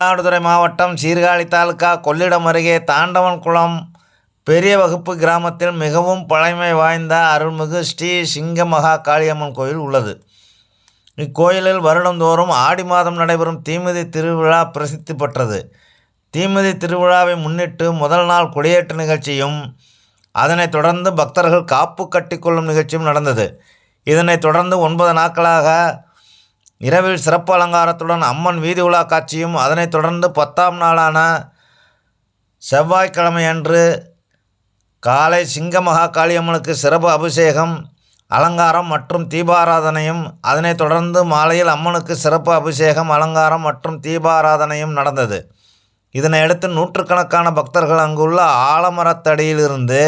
மயிலாடுதுறை மாவட்டம் சீர்காழி தாலுகா கொள்ளிடம் அருகே தாண்டவன்குளம் பெரிய வகுப்பு கிராமத்தில் மிகவும் பழமை வாய்ந்த அருள்மிகு ஸ்ரீ சிங்க மகா காளியம்மன் கோயில் உள்ளது. இக்கோயிலில் வருடந்தோறும் ஆடி மாதம் நடைபெறும் தீமிதி திருவிழா பிரசித்தி பெற்றது. தீமிதி திருவிழாவை முன்னிட்டு முதல் நாள் கொடியேற்று நிகழ்ச்சியும் அதனைத் தொடர்ந்து பக்தர்கள் காப்பு கட்டிக்கொள்ளும் நிகழ்ச்சியும் நடந்தது. இதனைத் தொடர்ந்து ஒன்பது நாட்களாக இரவில் சிறப்பு அலங்காரத்துடன் அம்மன் வீதி உலா காட்சியும் அதனைத் தொடர்ந்து பத்தாம் நாளான செவ்வாய்க்கிழமையன்று காலை சிங்கமகா காளியம்மனுக்கு சிறப்பு அபிஷேகம் அலங்காரம் மற்றும் தீபாராதனையும் அதனைத் தொடர்ந்து மாலையில் அம்மனுக்கு சிறப்பு அபிஷேகம் அலங்காரம் மற்றும் தீபாராதனையும் நடந்தது. இதனையடுத்து நூற்றுக்கணக்கான பக்தர்கள் அங்குள்ள ஆலமரத்தடியிலிருந்து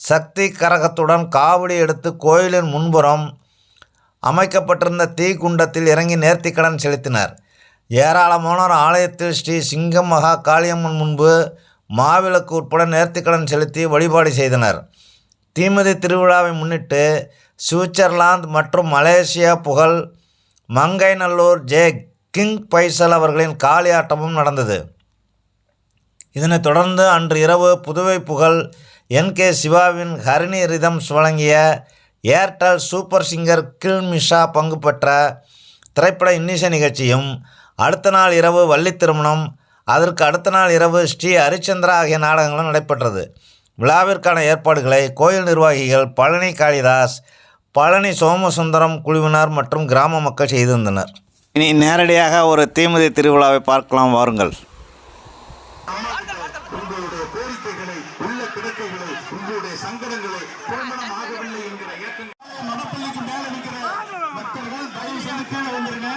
சக்தி கரகத்துடன் காவடி எடுத்து கோயிலின் முன்புறம் அமைக்கப்பட்டிருந்த தீக்குண்டத்தில் இறங்கி நேர்த்திக்கடன் செலுத்தினர். ஏராளமானோர் ஆலயத்தில் ஸ்ரீ சிங்கம் மகா காளியம்மன் முன்பு மாவிளக்கு உட்பட நேர்த்திக்கடன் செலுத்தி வழிபாடு செய்தனர். தீமிதி திருவிழாவை முன்னிட்டு சுவிட்சர்லாந்து மற்றும் மலேசியா புகழ் மங்கைநல்லூர் ஜே. கிங் பைசல் அவர்களின் காளியாட்டமும் நடந்தது. இதனைத் தொடர்ந்து அன்று இரவு புதுவை புகழ் என். கே. சிவாவின் ஹரிணி ரிதம்ஸ் வழங்கிய ஏர்டெல் சூப்பர் சிங்கர் கில் மிஷா பங்கு பெற்ற திரைப்பட இன்னிசை நிகழ்ச்சியும் அடுத்த நாள் இரவு வள்ளி திருமணம் அதற்கு அடுத்த நாள் இரவு ஸ்ரீ ஹரிச்சந்திரா ஆகிய நாடகங்களும் நடைபெற்றது. விழாவிற்கான ஏற்பாடுகளை கோயில் நிர்வாகிகள் பழனி காளிதாஸ் பழனி சோமசுந்தரம் குழுவினர் மற்றும் கிராம மக்கள் செய்திருந்தனர். இனி நேரடியாக ஒரு தீமிதி திருவிழாவை பார்க்கலாம் வாருங்கள். வாழ்க்கைகளை உங்களுடைய சங்கடங்களை திருமணம் ஆகவில்லை என்கிற ஏக்கங்கள். மணப்பள்ளிக்கு மேல இருக்கிற மக்கள்கள் தயவு செய்து கீழே வந்துருங்க